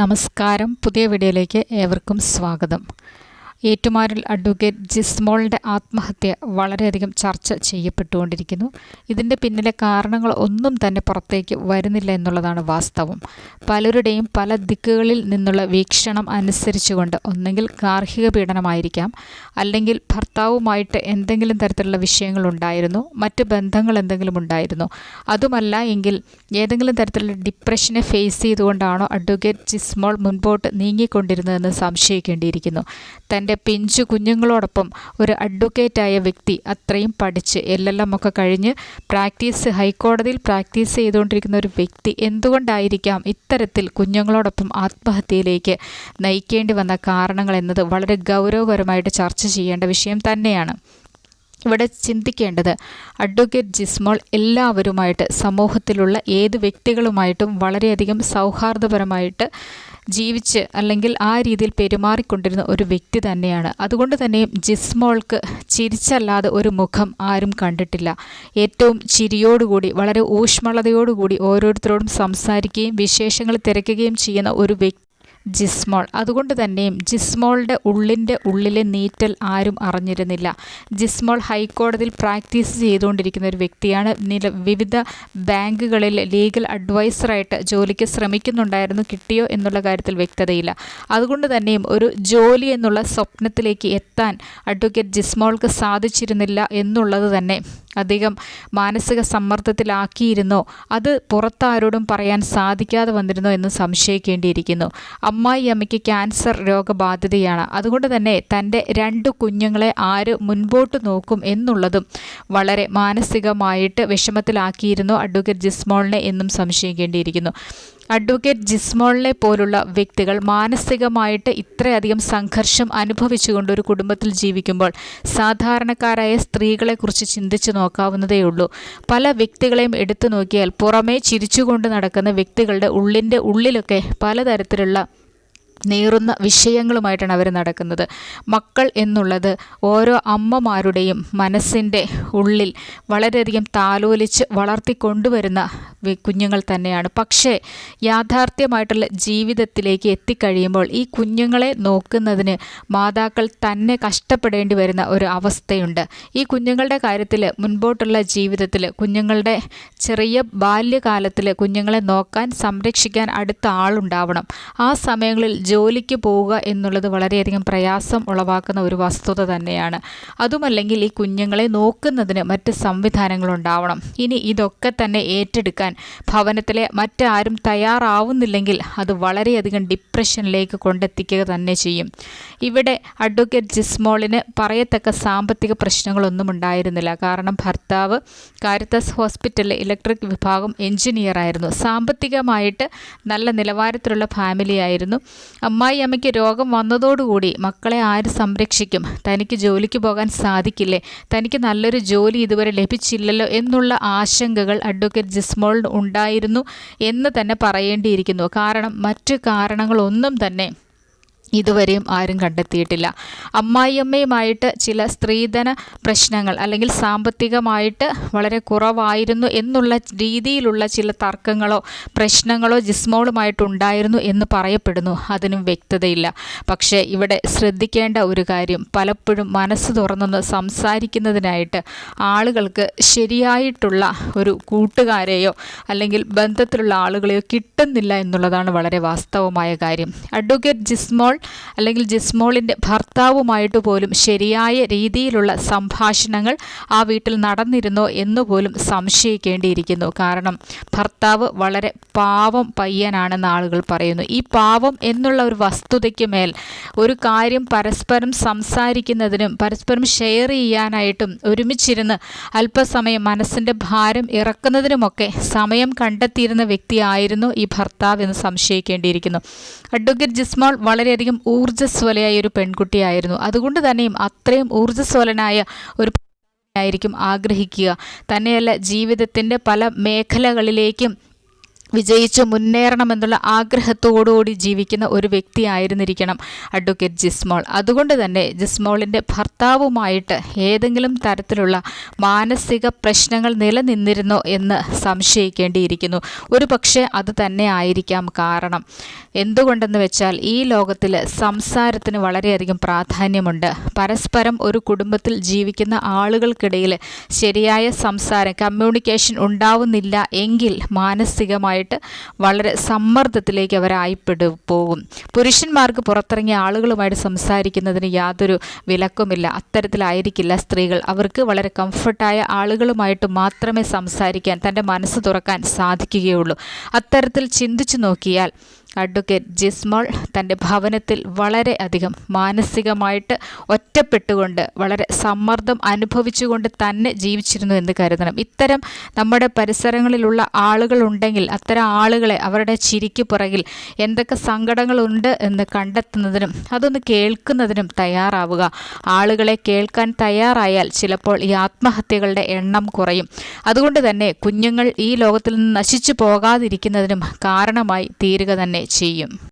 നമസ്കാരം. പുതിയ വീഡിയോയിലേക്ക് ഏവർക്കും സ്വാഗതം. ഏറ്റുമാരിൽ അഡ്വക്കേറ്റ് ജിസ്മോളിന്റെ ആത്മഹത്യ വളരെയധികം ചർച്ച ചെയ്യപ്പെട്ടുകൊണ്ടിരിക്കുന്നു. ഇതിന്റെ പിന്നിലെ കാരണങ്ങൾ ഒന്നും തന്നെ പുറത്തേക്ക് വരുന്നില്ല എന്നുള്ളതാണ് വാസ്തവം. പലരുടെയും പല ദിക്കുകളിൽ നിന്നുള്ള വീക്ഷണം അനുസരിച്ചുകൊണ്ട് ഒന്നെങ്കിൽ ഗാർഹിക പീഡനമായിരിക്കാം അല്ലെങ്കിൽ ഭർത്താവുമായിട്ട് എന്തെങ്കിലും തരത്തിലുള്ള വിഷയങ്ങൾ ഉണ്ടായിരുന്നു മറ്റ് ബന്ധങ്ങൾ എന്തെങ്കിലും ഉണ്ടായിരുന്നു. അതുമല്ല എങ്കിൽ ഏതെങ്കിലും തരത്തിലുള്ള ഡിപ്രഷനെ ഫേസ് ചെയ്തുകൊണ്ടാണോ അഡ്വക്കേറ്റ് ജിസ്മോൾ മുൻപോട്ട് നീങ്ങിക്കൊണ്ടിരുന്നതെന്ന് സംശയിക്കേണ്ടിയിരിക്കുന്നു. തന്റെ പിഞ്ചു കുഞ്ഞുങ്ങളോടൊപ്പം ഒരു അഡ്വക്കേറ്റായ വ്യക്തി അത്രയും പഠിച്ച് എൽ എൽ എം ഒക്കെ കഴിഞ്ഞ് പ്രാക്ടീസ് ഹൈക്കോടതിയിൽ പ്രാക്ടീസ് ചെയ്തുകൊണ്ടിരിക്കുന്ന ഒരു വ്യക്തി എന്തുകൊണ്ടായിരിക്കാം ഇത്തരത്തിൽ കുഞ്ഞുങ്ങളോടൊപ്പം ആത്മഹത്യയിലേക്ക് നയിക്കേണ്ടി വന്ന കാരണങ്ങൾ എന്നത് വളരെ ഗൗരവപരമായിട്ട് ചർച്ച ചെയ്യേണ്ട വിഷയം തന്നെയാണ്. ഇവിടെ ചിന്തിക്കേണ്ടത് അഡ്വക്കേറ്റ് ജിസ്മോൾ എല്ലാവരുമായിട്ട് സമൂഹത്തിലുള്ള ഏത് വ്യക്തികളുമായിട്ടും വളരെയധികം സൗഹാർദ്ദപരമായിട്ട് ജീവിച്ച് അല്ലെങ്കിൽ ആ രീതിയിൽ പെരുമാറിക്കൊണ്ടിരുന്ന ഒരു വ്യക്തി തന്നെയാണ്. അതുകൊണ്ട് തന്നെയും ജിസ്മോൾക്ക് ചിരിച്ചല്ലാതെ ഒരു മുഖം ആരും കണ്ടിട്ടില്ല. ഏറ്റവും ചിരിയോടുകൂടി വളരെ ഊഷ്മളതയോടുകൂടി ഓരോരുത്തരോടും സംസാരിക്കുകയും വിശേഷങ്ങൾ തിരക്കുകയും ചെയ്യുന്ന ഒരു വ്യക്തി ജിസ്മോൾ. അതുകൊണ്ട് തന്നെയും ജിസ്മോളുടെ ഉള്ളിന്റെ ഉള്ളിലെ നീറ്റൽ ആരും അറിഞ്ഞിരുന്നില്ല. ജിസ്മോൾ ഹൈക്കോടതിയിൽ പ്രാക്ടീസ് ചെയ്തുകൊണ്ടിരിക്കുന്ന ഒരു വ്യക്തിയാണ്. നില വിവിധ ബാങ്കുകളിൽ ലീഗൽ അഡ്വൈസറായിട്ട് ജോലിക്ക് ശ്രമിക്കുന്നുണ്ടായിരുന്നു. കിട്ടിയോ എന്നുള്ള കാര്യത്തിൽ വ്യക്തതയില്ല. അതുകൊണ്ട് തന്നെയും ഒരു ജോലി എന്നുള്ള സ്വപ്നത്തിലേക്ക് എത്താൻ അഡ്വക്കേറ്റ് ജിസ്മോൾക്ക് സാധിച്ചിരുന്നില്ല എന്നുള്ളത് തന്നെ അധികം മാനസിക സമ്മർദ്ദത്തിലാക്കിയിരുന്നോ? അത് പുറത്താരോടും പറയാൻ സാധിക്കാതെ വന്നിരുന്നോ എന്ന് സംശയിക്കേണ്ടിയിരിക്കുന്നു. അമ്മായി അമ്മയ്ക്ക് ക്യാൻസർ രോഗബാധിതയാണ്. അതുകൊണ്ട് തന്നെ തന്റെ രണ്ട് കുഞ്ഞുങ്ങളെ ആര് മുൻപോട്ട് നോക്കും എന്നുള്ളതും വളരെ മാനസികമായിട്ട് വിഷമത്തിലാക്കിയിരുന്നു അഡ്വക്കേറ്റ് ജിസ്മോളിനെ എന്നും സംശയിക്കേണ്ടിയിരിക്കുന്നു. അഡ്വക്കേറ്റ് ജിസ്മോളിനെ പോലുള്ള വ്യക്തികൾ മാനസികമായിട്ട് ഇത്രയധികം സംഘർഷം അനുഭവിച്ചുകൊണ്ട് ഒരു കുടുംബത്തിൽ ജീവിക്കുമ്പോൾ സാധാരണക്കാരായ സ്ത്രീകളെക്കുറിച്ച് ചിന്തിച്ചു നോക്കാവുന്നതേയുള്ളൂ പല വ്യക്തികളെയും എടുത്തു നോക്കിയാൽ പുറമേ ചിരിച്ചുകൊണ്ട് നടക്കുന്ന വ്യക്തികളുടെ ഉള്ളിന്റെ ഉള്ളിലൊക്കെ പലതരത്തിലുള്ള നീറുന്ന വിഷയങ്ങളുമായിട്ടാണ് അവർ നടക്കുന്നത്. മക്കൾ എന്നുള്ളത് ഓരോ അമ്മമാരുടെയും മനസ്സിന്റെ ഉള്ളിൽ വളരെയധികം താലോലിച്ച് വളർത്തിക്കൊണ്ടുവരുന്ന കുഞ്ഞുങ്ങൾ തന്നെയാണ്. പക്ഷേ യാഥാർത്ഥ്യമായിട്ടുള്ള ജീവിതത്തിലേക്ക് എത്തിക്കഴിയുമ്പോൾ ഈ കുഞ്ഞുങ്ങളെ നോക്കുന്നതിന് മാതാക്കൾ തന്നെ കഷ്ടപ്പെടേണ്ടി വരുന്ന ഒരു അവസ്ഥയുണ്ട്. ഈ കുഞ്ഞുങ്ങളുടെ കാര്യത്തിൽ മുൻപോട്ടുള്ള ജീവിതത്തിൽ കുഞ്ഞുങ്ങളുടെ ചെറിയ ബാല്യകാലത്തിൽ കുഞ്ഞുങ്ങളെ നോക്കാൻ സംരക്ഷിക്കാൻ അടുത്ത ആളുണ്ടാവണം. ആ സമയങ്ങളിൽ ജോലിക്ക് പോവുക എന്നുള്ളത് വളരെയധികം പ്രയാസം ഉളവാക്കുന്ന ഒരു വസ്തുത തന്നെയാണ്. അതുമല്ലെങ്കിൽ ഈ കുഞ്ഞുങ്ങളെ നോക്കുന്നതിന് മറ്റ് സംവിധാനങ്ങളുണ്ടാവണം. ഇനി ഇതൊക്കെ തന്നെ ഏറ്റെടുക്കാൻ ഭവനത്തിലെ മറ്റാരും തയ്യാറാവുന്നില്ലെങ്കിൽ അത് വളരെയധികം ഡിപ്രഷനിലേക്ക് കൊണ്ടെത്തിക്കുക തന്നെ ചെയ്യും. ഇവിടെ അഡ്വക്കേറ്റ് ജിസ്മോളിന് പറയത്തക്ക സാമ്പത്തിക പ്രശ്നങ്ങളൊന്നും ഉണ്ടായിരുന്നില്ല. കാരണം ഭർത്താവ് കാരിത്തസ് ഹോസ്പിറ്റലിലെ ഇലക്ട്രിക് വിഭാഗം എഞ്ചിനീയറായിരുന്നു. സാമ്പത്തികമായിട്ട് നല്ല നിലവാരത്തിലുള്ള ഫാമിലി ആയിരുന്നു അമ്മായി അമ്മയ്ക്ക് രോഗം വന്നതോടുകൂടി മക്കളെ ആര് സംരക്ഷിക്കും? തനിക്ക് ജോലിക്ക് പോകാൻ സാധിക്കില്ലേ? തനിക്ക് നല്ലൊരു ജോലി ഇതുവരെ ലഭിച്ചില്ലല്ലോ എന്നുള്ള ആശങ്കകൾ അഡ്വക്കേറ്റ് ജിസ്മോളിന് ഉണ്ടായിരുന്നു എന്ന് തന്നെ പറയേണ്ടിയിരിക്കുന്നു. കാരണം മറ്റു കാരണങ്ങളൊന്നും തന്നെ ഇതുവരെയും ആരും കണ്ടെത്തിയിട്ടില്ല. അമ്മായിയമ്മയുമായിട്ട് ചില സ്ത്രീധന പ്രശ്നങ്ങൾ അല്ലെങ്കിൽ സാമ്പത്തികമായിട്ട് വളരെ കുറവായിരുന്നു എന്നുള്ള രീതിയിലുള്ള ചില തർക്കങ്ങളോ പ്രശ്നങ്ങളോ ജിസ്മോളുമായിട്ടുണ്ടായിരുന്നു എന്ന് പറയപ്പെടുന്നു. അതിനും വ്യക്തതയില്ല. പക്ഷേ ഇവിടെ ശ്രദ്ധിക്കേണ്ട ഒരു കാര്യം പലപ്പോഴും മനസ്സ് തുറന്നൊന്ന് സംസാരിക്കുന്നതിനായിട്ട് ആളുകൾക്ക് ശരിയായിട്ടുള്ള ഒരു കൂട്ടുകാരെയോ അല്ലെങ്കിൽ ബന്ധത്തിലുള്ള ആളുകളെയോ കിട്ടുന്നില്ല എന്നുള്ളതാണ് വളരെ വാസ്തവമായ കാര്യം. അഡ്വക്കേറ്റ് ജിസ്മോൾ അല്ലെങ്കിൽ ജിസ്മോളിന്റെ ഭർത്താവുമായിട്ട് പോലും ശരിയായ രീതിയിലുള്ള സംഭാഷണങ്ങൾ ആ വീട്ടിൽ നടന്നിരുന്നോ എന്നുപോലും സംശയിക്കേണ്ടിയിരിക്കുന്നു. കാരണം ഭർത്താവ് വളരെ പാവം പയ്യനാണെന്ന് ആളുകൾ പറയുന്നു. ഈ പാവം എന്നുള്ള ഒരു വസ്തുതയ്ക്ക് മേൽ ഒരു കാര്യം പരസ്പരം സംസാരിക്കുന്നതിനും പരസ്പരം ഷെയർ ചെയ്യാനായിട്ടും ഒരുമിച്ചിരുന്ന് അല്പസമയം മനസ്സിന്റെ ഭാരം ഇറക്കുന്നതിനുമൊക്കെ സമയം കണ്ടെത്തിയിരുന്ന വ്യക്തിയായിരുന്നു ഈ ഭർത്താവ് എന്ന് സംശയിക്കേണ്ടിയിരിക്കുന്നു. അഡ്വക്കേറ്റ് ജിസ്മോൾ വളരെയധികം വളരെയധികം ഊർജസ്വലയായ ഒരു പെൺകുട്ടിയായിരുന്നു. അതുകൊണ്ട് തന്നെയും അത്രയും ഊർജസ്വലനായ ഒരു ആയിരിക്കും ആഗ്രഹിക്കുക. തന്നെയല്ല ജീവിതത്തിന്റെ പല മേഖലകളിലേക്കും വിജയിച്ച് മുന്നേറണമെന്നുള്ള ആഗ്രഹത്തോടുകൂടി ജീവിക്കുന്ന ഒരു വ്യക്തിയായിരുന്നിരിക്കണം അഡ്വക്കേറ്റ് ജിസ്മോൾ. അതുകൊണ്ട് തന്നെ ജിസ്മോളിന്റെ ഭർത്താവുമായിട്ട് ഏതെങ്കിലും തരത്തിലുള്ള മാനസിക പ്രശ്നങ്ങൾ നിലനിന്നിരുന്നോ എന്ന് സംശയിക്കേണ്ടിയിരിക്കുന്നു. ഒരു പക്ഷേ അത് തന്നെ ആയിരിക്കാം കാരണം. എന്തുകൊണ്ടെന്ന് വെച്ചാൽ ഈ ലോകത്തിൽ സംസാരത്തിന് വളരെയധികം പ്രാധാന്യമുണ്ട്. പരസ്പരം ഒരു കുടുംബത്തിൽ ജീവിക്കുന്ന ആളുകൾക്കിടയിൽ ശരിയായ സംസാരം കമ്മ്യൂണിക്കേഷൻ ഉണ്ടാവുന്നില്ല എങ്കിൽ മാനസികമായി ആയിട്ട് വളരെ സമ്മർദ്ദത്തിലേക്ക് അവരായിപ്പെടു പോകും. പുരുഷന്മാർക്ക് പുറത്തിറങ്ങിയ ആളുകളുമായിട്ട് സംസാരിക്കുന്നതിന് യാതൊരു വിലക്കുമില്ല. അത്തരത്തിലായിരിക്കില്ല സ്ത്രീകൾ. അവർക്ക് വളരെ കംഫർട്ടായ ആളുകളുമായിട്ട് മാത്രമേ സംസാരിക്കാൻ തന്റെ മനസ്സ് തുറക്കാൻ സാധിക്കുകയുള്ളൂ. അത്തരത്തിൽ ചിന്തിച്ചു നോക്കിയാൽ അഡ്വക്കേറ്റ് ജിസ്മോൾ തന്റെ ഭവനത്തിൽ വളരെ അധികം മാനസികമായിട്ട് ഒറ്റപ്പെട്ടുകൊണ്ട് വളരെ സമ്മർദ്ദം അനുഭവിച്ചുകൊണ്ട് തന്നെ ജീവിച്ചിരുന്നു എന്ന് കരുതണം. ഇത്തരം നമ്മുടെ പരിസരങ്ങളിലുള്ള ആളുകളുണ്ടെങ്കിൽ അത്തരം ആളുകളെ അവരുടെ ചിരിക്ക് പുറകിൽ എന്തൊക്കെ സങ്കടങ്ങളുണ്ട് എന്ന് കണ്ടെത്തുന്നതിനും അതൊന്ന് കേൾക്കുന്നതിനും തയ്യാറാവുക. ആളുകളെ കേൾക്കാൻ തയ്യാറായാൽ ചിലപ്പോൾ ഈ ആത്മഹത്യകളുടെ എണ്ണം കുറയും. അതുകൊണ്ട് തന്നെ കുഞ്ഞുങ്ങൾ ഈ ലോകത്തിൽ നിന്ന് നശിച്ചു പോകാതിരിക്കുന്നതിനും കാരണമായി തീരുക തന്നെ ചെയ്യും.